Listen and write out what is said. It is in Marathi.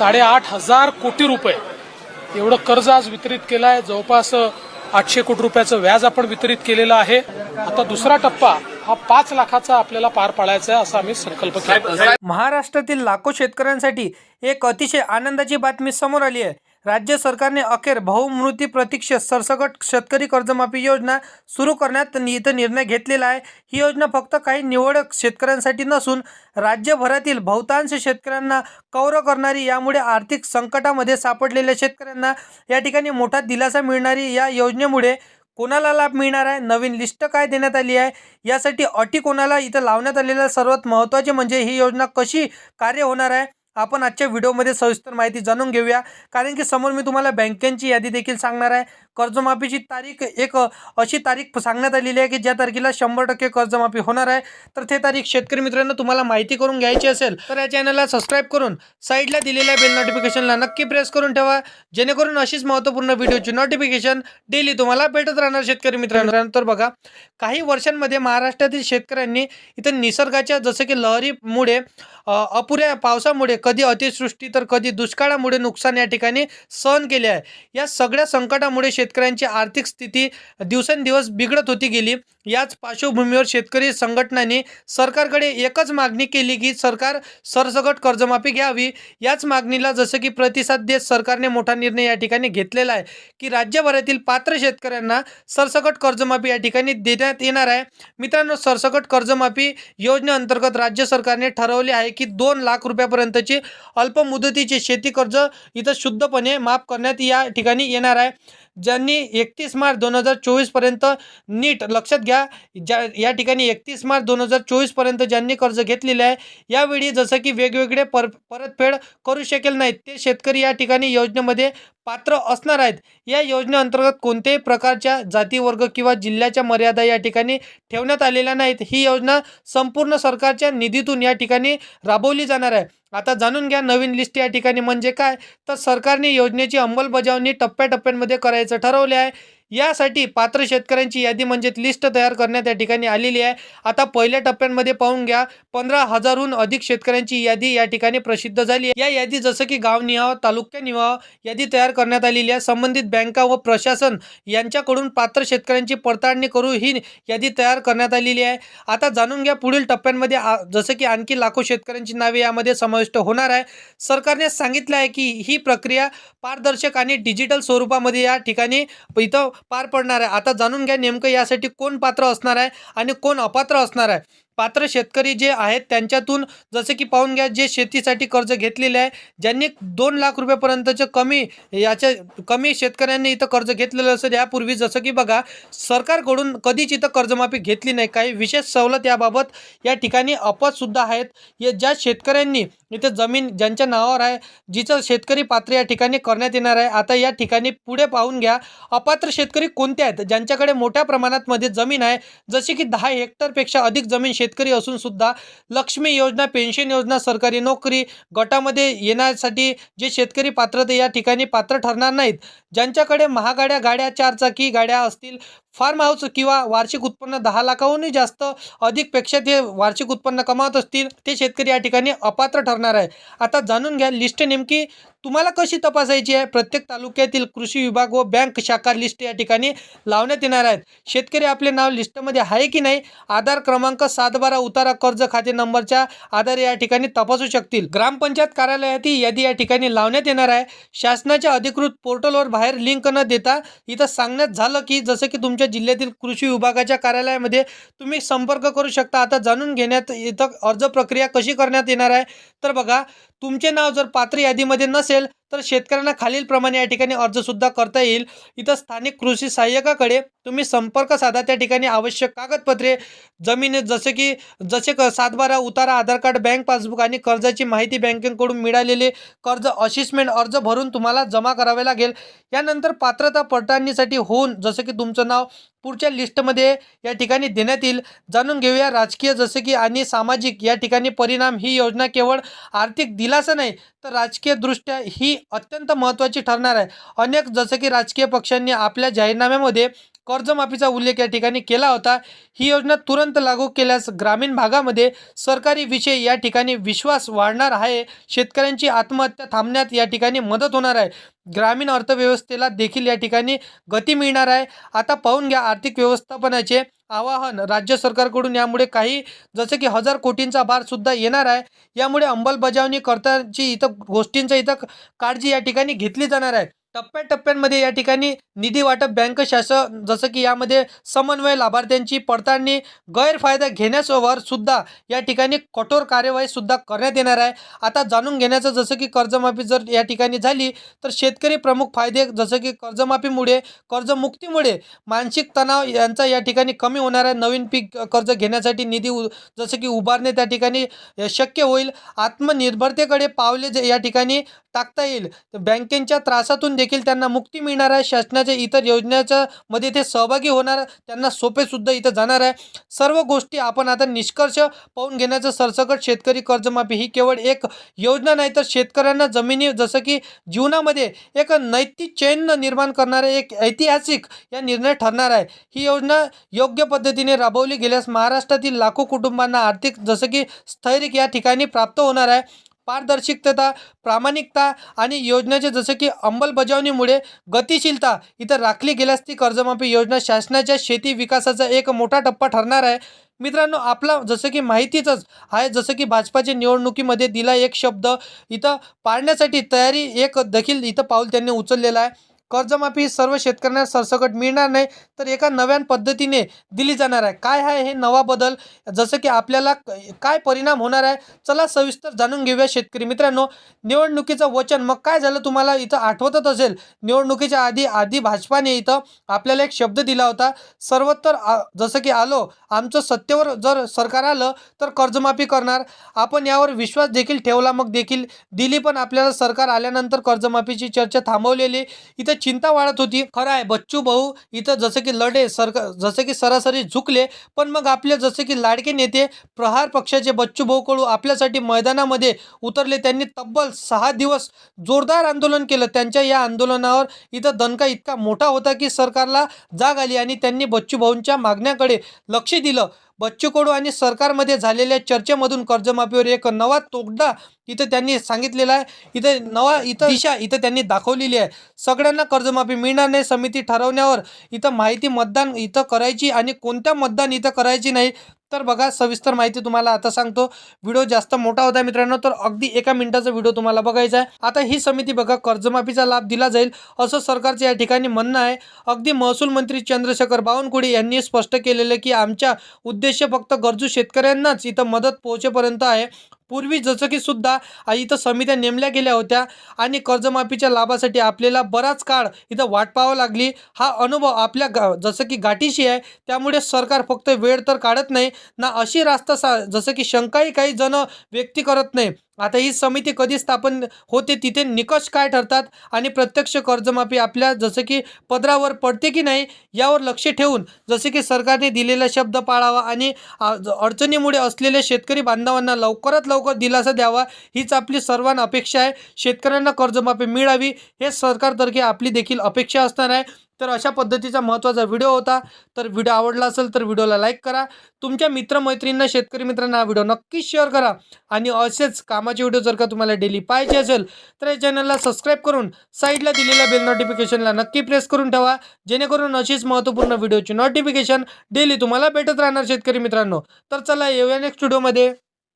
साडेआठ हजार कोटी रुपये. एवढं कर्ज आज वितरित केलं आहे जवळपास आठशे कोटी रुपयाचं व्याज आपण वितरित केलेलं आहे. आता दुसरा टप्पा हा पाच लाखाचा आपल्याला पार पाडायचा आहे असा आम्ही संकल्प केला. महाराष्ट्रातील लाखो शेतकऱ्यांसाठी एक अतिशय आनंदाची बातमी समोर आली आहे. राज्य सरकारने अखेर बहुमृती प्रतीक्षित सरसकट शेतकरी कर्जमाफी योजना सुरू करण्यात इथं निर्णय घेतलेला आहे. ही योजना फक्त काही निवडक शेतकऱ्यांसाठी नसून राज्यभरातील बहुतांश शेतकऱ्यांना कौर करणारी यामुळे आर्थिक संकटामध्ये सापडलेल्या शेतकऱ्यांना या ठिकाणी मोठा दिलासा मिळणारी या योजनेमुळे कोणाला लाभ मिळणार आहे? नवीन लिस्ट काय देण्यात आली आहे? यासाठी अटी कोणाला इथं लावण्यात आलेल्या सर्वात महत्त्वाचे म्हणजे ही योजना कशी कार्य होणार आहे? आपण आजच्या व्हिडिओमध्ये सविस्तर माहिती जाणून घेऊया. कारण की समोर मी तुम्हाला बँकेची यादी देखील सांगणार आहे. कर्जमाफीची तारीख एक अशी तारीख सांगण्यात आलेली आहे की ज्या तारखेला शंभर टक्के कर्जमाफी होणार आहे तर ते तारीख शेतकरी मित्रांनो तुम्हाला माहिती करून घ्यायची असेल तर या चॅनलला सबस्क्राईब करून साईडला दिलेल्या बेल नोटिफिकेशनला नक्की प्रेस करून ठेवा जेणेकरून अशीच महत्त्वपूर्ण व्हिडिओची नोटिफिकेशन डेली तुम्हाला भेटत राहणार शेतकरी मित्रांनो. तर बघा काही वर्षांमध्ये महाराष्ट्रातील शेतकऱ्यांनी इथं निसर्गाच्या जसं की लहरीमुळे अपुऱ्या पावसामुळे कधी अतिवृष्टी तर कधी दुष्काळामुळे नुकसान या ठिकाणी सहन केले आहे. या सगळ्या संकटामुळे शेतकऱ्यांची आर्थिक स्थिती दिवसेंदिवस बिघडत होती गेली. याच पार्श्वभूमीवर शेतकरी संघटनांनी सरकारकडे एकच मागणी केली की सरकार सरसकट कर्जमाफी घ्यावी. याच मागणीला जसं की प्रतिसाद देत सरकारने मोठा निर्णय या ठिकाणी घेतलेला आहे की राज्यभरातील पात्र शेतकऱ्यांना सरसकट कर्जमाफी या ठिकाणी देण्यात येणार आहे. मित्रांनो सरसकट कर्जमाफी योजनेअंतर्गत राज्य सरकारने ठरवले आहे की दोन लाख रुपयापर्यंतची अल्पमुदतीचे शेती कर्ज इथं शुद्धपणे माफ करण्यात या ठिकाणी येणार आहे. ज्यांनी एकतीस मार्च दोन हजार चोवीसपर्यंत नीट लक्षात घ्या ज्या या ठिकाणी एकतीस मार्च दोन हजार चोवीसपर्यंत ज्यांनी कर्ज घेतलेले आहे यावेळी जसं की वेगवेगळे पर परतफेड करू शकेल नाहीत ते शेतकरी या ठिकाणी योजनेमध्ये पात्र असणार आहेत. या योजनेअंतर्गत कोणत्याही प्रकारच्या जाती वर्ग किंवा जिल्ह्याच्या मर्यादा या ठिकाणी ठेवण्यात आलेल्या नाहीत. ही योजना संपूर्ण सरकारच्या निधीतून या ठिकाणी राबवली जाणार आहे. आता जाणून घ्या नवीन लिस्ट या ठिकाणी म्हणजे काय? तर सरकारने योजनेची अंमलबजावणी टप्प्याटप्प्यांमध्ये करायचं ठरवले आहे. यासाठी पात्र शेतकऱ्यांची यादी म्हणजेच लिस्ट तयार करण्यात या ठिकाणी आलेली आहे. आता पहिल्या टप्प्यांमध्ये पाहून घ्या. पंधरा हजारहून अधिक शेतकऱ्यांची यादी या ठिकाणी प्रसिद्ध झाली आहे. या यादी जसं की गाव निहाव तालुक्या निहाव यादी तयार करण्यात आलेली आहे. संबंधित बँका व प्रशासन यांच्याकडून पात्र शेतकऱ्यांची पडताळणी करू ही यादी तयार करण्यात आलेली आहे. आता जाणून घ्या पुढील टप्प्यांमध्ये आ- जसं की आणखी लाखो शेतकऱ्यांची नावे यामध्ये समाविष्ट होणार आहे. सरकारने सांगितलं आहे की ही प्रक्रिया पारदर्शक आणि डिजिटल स्वरूपामध्ये या ठिकाणी इथं पार पडणार आहे. आता जाणून घ्या नेमकं यासाठी कोण पात्र असणार आहे आणि कोण अपात्र असणार आहे. पात्र शेतकरी जे आहेत त्यांच्यातून जसं की पाहून घ्या जे शेतीसाठी कर्ज घेतलेले आहे ज्यांनी दोन लाख रुपयापर्यंतचं कमी याच्या कमी शेतकऱ्यांनी इथं कर्ज घेतलेलं असेल यापूर्वी जसं की बघा सरकारकडून कधीच इथं कर्जमाफी घेतली नाही. काही विशेष सवलत याबाबत या ठिकाणी अपवादसुद्धा आहेत. या ज्या शेतकऱ्यांनी इथं जमीन ज्यांच्या नावावर आहे जिचं शेतकरी पात्र या ठिकाणी करण्यात येणार आहे आता या ठिकाणी पुढे पाहून घ्या अपात्र शेतकरी कोणते आहेत? ज्यांच्याकडे मोठ्या प्रमाणात मध्ये जमीन आहे जशी की दहा हेक्टरपेक्षा अधिक जमीन शेतकरी असून सुद्धा लक्ष्मी योजना पेन्शन योजना सरकारी नोकरी गटामध्ये येण्यासाठी जे शेतकरी पात्रते या ठिकाणी पात्र ठरणार नाहीत. ज्यांच्याकडे महागाड्या गाड्या चारचाकी गाड्या असतील फार्म हाऊस किंवा वार्षिक उत्पन्न दहा लाखाहूनही जास्त अधिकपेक्षा ते वार्षिक उत्पन्न कमावत असतील ते शेतकरी या ठिकाणी अपात्र ठरणार आहे. आता जाणून घ्या लिस्ट नेमकी तुम्हाला कशी तपासायची आहे? प्रत्येक तालुक्यातील कृषी विभाग व बँक शाखा लिस्ट या ठिकाणी लावण्यात येणार आहेत. शेतकरी आपले नाव लिस्टमध्ये आहे की नाही? आधार क्रमांक सात बारा उतारा कर्ज खाते नंबरच्या आधारे या ठिकाणी तपासू शकतील. ग्रामपंचायत कार्यालयात यादी या ठिकाणी लावण्यात येणार आहे. शासनाच्या अधिकृत पोर्टलवर बाहेर लिंक न देता इथं सांगण्यात झालं की जसं की तुमच्या जिल्ह्यातील कृषी विभागाच्या कार्यालयामध्ये तुम्ही संपर्क करू शकता. आता जाणून घेण्यात इथं अर्ज प्रक्रिया कशी करण्यात येणार आहे? तर बघा तुमचे नाव जर पात्र यादीमध्ये नसेल तर शेतकऱ्यांना खालीलप्रमाणे या ठिकाणी अर्जसुद्धा करता येईल. इथं स्थानिक कृषी सहाय्यकाकडे तुम्ही संपर्क साधा. त्या ठिकाणी आवश्यक कागदपत्रे जमीन जसे की जसे क सातबारा उतारा आधार कार्ड बँक पासबुक आणि कर्जाची माहिती बँकेकडून मिळालेले कर्ज असिस्मेंट अर्ज भरून तुम्हाला जमा करावे लागेल. यानंतर पात्रता पडताळणीसाठी होऊन जसं की तुमचं नाव पुढच्या लिस्टमध्ये या ठिकाणी देण्यात येईल. जाणून घेऊया राजकीय जसे की आणि सामाजिक या ठिकाणी परिणाम. ही योजना केवळ आर्थिक दिलासा नाही तर राजकीयदृष्ट्या ही अत्यंत महत्त्वाची ठरणार आहे. अनेक जसं की राजकीय पक्षांनी आपल्या जाहीरनाम्यामध्ये कर्जमाफीचा उल्लेख या ठिकाणी केला होता. ही योजना तुरंत लागू केल्यास ग्रामीण भागामध्ये सरकारी विषय या ठिकाणी विश्वास वाढणार आहे. शेतकऱ्यांची आत्महत्या थांबण्यात या ठिकाणी मदत होणार आहे. ग्रामीण अर्थव्यवस्थेला देखील या ठिकाणी गती मिळणार आहे. आता पाहून घ्या आर्थिक व्यवस्थापनाचे आवाहन राज्य सरकारकडून. यामुळे काही जसं की हजार कोटींचा भारसुद्धा येणार आहे. यामुळे अंमलबजावणी करताची इथं गोष्टींचं इथं काळजी या ठिकाणी घेतली जाणार आहे. टप्प्याटप्प्यांमध्ये या ठिकाणी निधी वाटप बँक शासन जसं की यामध्ये समन्वय लाभार्थ्यांची पडताळणी गैरफायदा घेण्यासोबत सुद्धा या ठिकाणी कठोर कार्यवाही सुद्धा करण्यात येणार आहे. आता जाणून घेण्याचं जसं की कर्जमाफी जर या ठिकाणी झाली तर शेतकरी प्रमुख फायदे जसं की कर्जमाफीमुळे कर्जमुक्तीमुळे मानसिक तणाव यांचा या ठिकाणी कमी होणार आहे. नवीन पीक कर्ज घेण्यासाठी निधी उ- जसं की उभारणे त्या ठिकाणी शक्य होईल. आत्मनिर्भरतेकडे पावले या ठिकाणी टाकता येईल. तर बँकेच्या त्रासातून देखील त्यांना मुक्ती मिळणार आहे. शासनाच्या इतर योजनेच्या मध्ये ते सहभागी होणार त्यांना सोपे सुद्धा इथं जाणार आहे. सर्व गोष्टी आपण आता निष्कर्ष पाहून घेण्याचं सरसकट शेतकरी कर्जमाफी ही केवळ एक योजना नाही तर शेतकऱ्यांना जमिनी जसं की जीवनामध्ये एक नैतिक चैन निर्माण करणारे एक ऐतिहासिक या निर्णय ठरणार आहे. ही योजना योग्य पद्धतीने राबवली गेल्यास महाराष्ट्रातील लाखो कुटुंबांना आर्थिक जसं की स्थैर्य या ठिकाणी प्राप्त होणार आहे. पारदर्शकता प्रामाणिकता आणि योजनेचे जसं की अंमलबजावणीमुळे गतिशीलता इथं राखली गेल्यास ती कर्जमाफी योजना शासनाच्या शेती विकासाचा एक मोठा टप्पा ठरणार आहे. मित्रांनो आपला जसं की माहितीचंच आहे जसं की भाजपाच्या निवडणुकीमध्ये दिला एक शब्द इथं पाळण्यासाठी तयारी एक देखील इथं पाऊल त्यांनी उचललेलं आहे. कर्जमाफी सर्व शेतकऱ्यांना सरसकट मिळणार नाही तर एका नव्यान पद्धतीने दिली जाणार आहे. काय आहे हे नवा बदल? जसं की आपल्याला काय परिणाम होणार आहे? चला सविस्तर जाणून घेऊया शेतकरी मित्रांनो. निवडणुकीचं वचन मग काय झालं तुम्हाला इथं आठवतच असेल? निवडणुकीच्या आधी आधी भाजपाने इथं आपल्याला एक शब्द दिला होता. सर्वत्र जसं की आलो आमचं सत्तेवर जर सरकार आलं तर कर्जमाफी करणार. आपण यावर विश्वास देखील ठेवला मग देखील दिली पण आपल्याला सरकार आल्यानंतर कर्जमाफीची चर्चा थांबवलेली. इथं चिंता वाढत होती. खरं आहे बच्चू भाऊ इथं जसं की लढे सरकार जसं की सरासरी झुकले पण मग आपले जसे की लाडके नेते प्रहार पक्षाचे बच्चू भाऊ कडू आपल्यासाठी मैदानामध्ये उतरले. त्यांनी तब्बल सहा दिवस जोरदार आंदोलन केलं. त्यांच्या या आंदोलनावर इथं दणका इतका मोठा होता की सरकारला जाग आली आणि त्यांनी बच्चू भाऊंच्या मागण्याकडे लक्ष दिलं. बच्चू कडू आणि सरकारमध्ये झालेल्या चर्चेमधून कर्जमाफीवर एक नवा तोगडा इथं त्यांनी सांगितलेला आहे. इथं नवा इथं दिशा इथं त्यांनी दाखवलेली आहे. सगळ्यांना कर्जमाफी मिळणार नाही समिती ठरवण्यावर इथं माहिती मतदान इथं करायची आणि कोणत्या मतदान इथं करायची नाही तर बघा सविस्तर माहिती तुम्हाला आता सांगतो. व्हिडिओ जास्त मोठा होता मित्रांनो तर अगदी एका मिनिटाचा व्हिडिओ तुम्हाला बघायचा आहे. आता ही समिती बघा कर्जमाफीचा लाभ दिला जाईल असं सरकारचं या ठिकाणी म्हणणं आहे. अगदी महसूल मंत्री चंद्रशेखर बावनकुळे यांनी स्पष्ट केलेलं की आमच्या उद्देश फक्त गरजू शेतकऱ्यांनाच इथं मदत पोहोचेपर्यंत आहे. पूर्वी जसं की सुद्धा इथं समित्या नेमल्या गेल्या होत्या आणि कर्जमाफीच्या लाभासाठी आपल्याला बराच काळ इथं वाट पाहावं लागली. हा अनुभव आपल्या गा जसं की गाठीशी आहे त्यामुळे सरकार फक्त वेळ तर काढत नाही. ना अशी रास्ता सा जसं की शंकाही काही जण व्यक्ती करत नाही. आता ही समिती कधी स्थापन होते तिथे निकष काय ठरतात आणि प्रत्यक्ष कर्जमाफी आपल्या जसं की पदरावर पडते की नाही यावर लक्ष ठेवून जसे की सरकारने दिलेला शब्द पाळावा आणि अडचणीमुळे असलेल्या शेतकरी बांधवांना लवकरात लवकर दिलासा द्यावा हीच आपली सर्वांना अपेक्षा आहे. शेतकऱ्यांना कर्जमाफी मिळावी हे सरकारतर्फे आपली देखील अपेक्षा असणार आहे. तर अशा पद्धतीचा महत्त्वाचा व्हिडिओ होता. तर व्हिडिओ आवडला असेल तर व्हिडिओला लाईक करा. तुमच्या मित्रमैत्रिणींना शेतकरी मित्रांना हा व्हिडिओ नक्कीच शेअर करा. आणि असेच कामाचे व्हिडिओ जर का तुम्हाला डेली पाहिजे असेल तर या चॅनलला सबस्क्राईब करून साईडला दिलेल्या बेल नोटिफिकेशनला नक्की प्रेस करून ठेवा. जेणेकरून अशीच महत्त्वपूर्ण व्हिडिओची नोटिफिकेशन डेली तुम्हाला भेटत राहणार शेतकरी मित्रांनो. तर चला येऊया नेक्स्ट व्हिडिओमध्ये